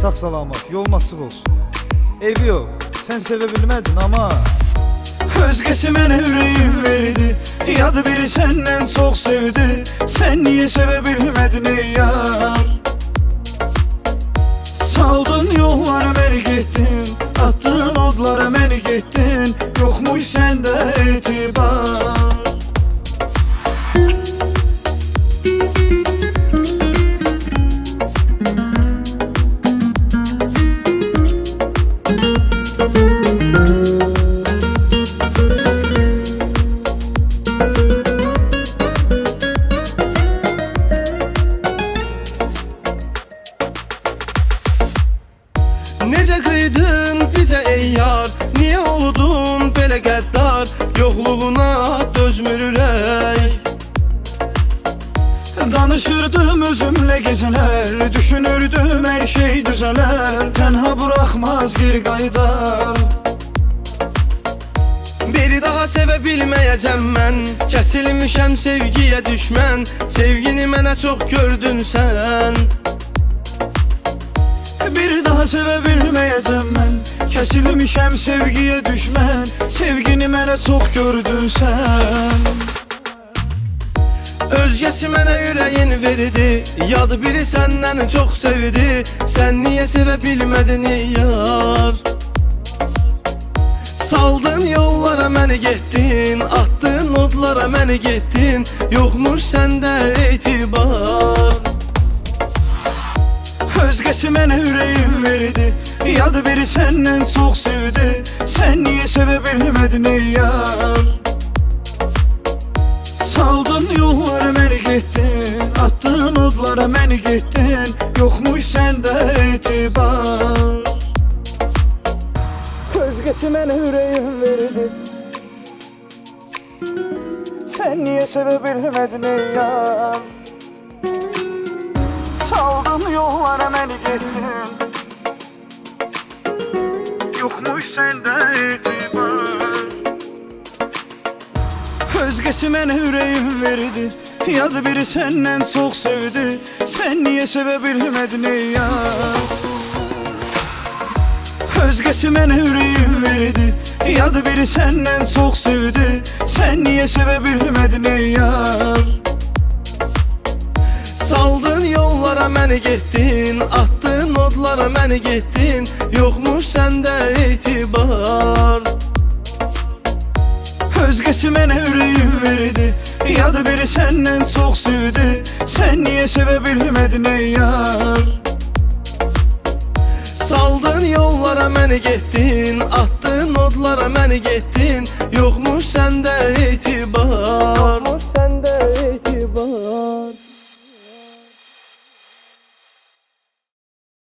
Sağ salamat, yolun açıq olsun. Evi yox, sən sevə bilmədin amma Özgesi mənə ürəyim verdi Yadı biri səndən çox sevdi. Sən niyə sevə bilmədin ey yar? Saldın yollara məni getdin Attın odlara məni getdin Yoxmuş səndə etibar Necə qıydın bizə ey yar Niyə oldun belə qəddar Yoxluğuna dözmür ürək Danışırdım özümle geceler Düşünürdüm her şey düzeler. Tenha bırakmaz geri kaydar Biri daha sevə bilməyəcəm mən Kəsilmişəm sevgiyə düşmən Sevgini mənə çox gördün sən Bir daha sevebilmeyeceğim ben. Kesilmişem sevgiye düşmen Sevgini mənə çok gördün sen. Özgəsi mənə ürəyin verdi Yad biri səndən çox sevdi. Sən niyə sevə bilmədin yar? Saldın yollara məni getdin Atdın odlara məni getdin Yoxmuş səndə etibar Özgesi mənə ürəyim verdi. Yadı biri səndən çox sevdi. Sən niyə sevə bilmədin ey yar? Saldın yollara məni getdin Attın odlara məni getdin Yoxmuş səndə etibar Özgesi mənə ürəyim verdi. Sən niyə sevə bilmədin ey yar Saldın yollara məni getdin Yoxmuş səndə etibar. Özgəsi mənə ürəyim verdi. Yadı biri səndən çox sevdi. Sən niyə sevə bilmədin ey yar? Özgəsi mənə ürəyim verdi. Yadı biri səndən çox sevdi. Sən niyə sevə bilmədin ey yar yollara məni getdin Atdın odlara məni getdin Yoxmuş səndə etibar Özgəsi mənə ürəyim verdi Yadı biri səndən çox sevdi. Sən niyə sevə bilmədin ey yar? Saldın yollara məni getdin Atdın odlara məni getdin Yoxmuş səndə etibar